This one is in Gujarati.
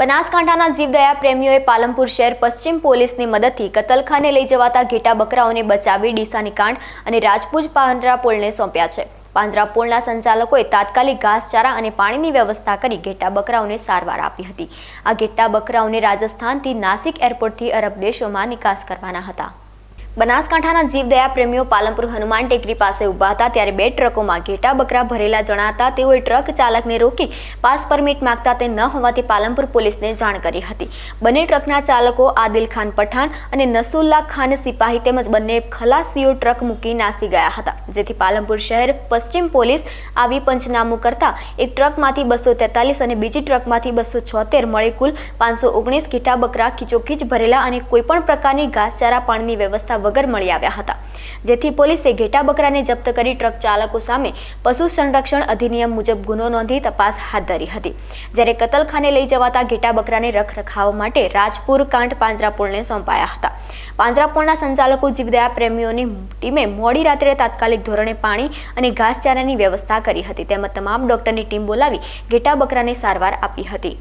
બનાસકાંઠાના જીવદયા પ્રેમીઓએ પાલનપુર શહેર પશ્ચિમ પોલીસની મદદથી કતલખાને લઈ જવાતા ઘેટા બકરાઓને બચાવી ડીસાની કાંઠ અને રાજપૂત પાંજરાપોળને સોંપ્યા છે. પાંજરાપોળના સંચાલકોએ તાત્કાલિક ઘાસચારા અને પાણીની વ્યવસ્થા કરી ઘેટા બકરાઓને સારવાર આપી હતી. આ ઘેટા બકરાઓને રાજસ્થાનથી નાસિક એરપોર્ટથી અરબ દેશોમાં નિકાસ કરવાના હતા. બનાસકાંઠાના જીવદયા પ્રેમીઓ પાલનપુર હનુમાન ટેકરી પાસે ઊભા હતા ત્યારે બે ટ્રકોમાં ઘેટા બકરા ભરેલા જણાતા તેઓએ ટ્રક ચાલકને રોકી પાસ પરમિટ માંગતા તે ન હોવાથી પાલનપુર પોલીસને જાણ કરી હતી. બંને ટ્રકના ચાલકો આદિલ ખાન પઠાણ અને નસુલ્લા ખાન સિપાહી તેમજ બંને ખલાસીઓ ટ્રક મૂકી નાસી ગયા હતા. જેથી પાલનપુર શહેર પશ્ચિમ પોલીસ આવી પંચનામું કરતા એક ટ્રકમાંથી બસો તેતાલીસ અને બીજી ટ્રકમાંથી બસો છોતેર મળી કુલ પાંચસો ઓગણીસ ઘેટા બકરા ખીચોખીચ ભરેલા અને કોઈપણ પ્રકારની ઘાસચારા, પાણીની વ્યવસ્થા વગર મળી આવ્યા હતા. જેથી પોલીસે ઘેટા બકરાને જપ્ત કરી ટ્રક ચાલકો સામે પશુ સંરક્ષણ અધિનિયમ મુજબ ગુનો નોંધી તપાસ હાથ ધરી હતી. જ્યારે કતલખાને લઈ જવાતા ઘેટા બકરાને રખરખાવ માટે રાજપુર, કાંઠ, પાંજરાપોળને સોંપાયા હતા. પાંજરાપોળના સંચાલકો જીવદયા પ્રેમીઓની ટીમે મોડી રાત્રે તાત્કાલિક ધોરણે પાણી અને ઘાસચારાની વ્યવસ્થા કરી હતી. તેમજ તમામ ડોક્ટરની ટીમ બોલાવી ઘેટા બકરાને સારવાર આપી હતી.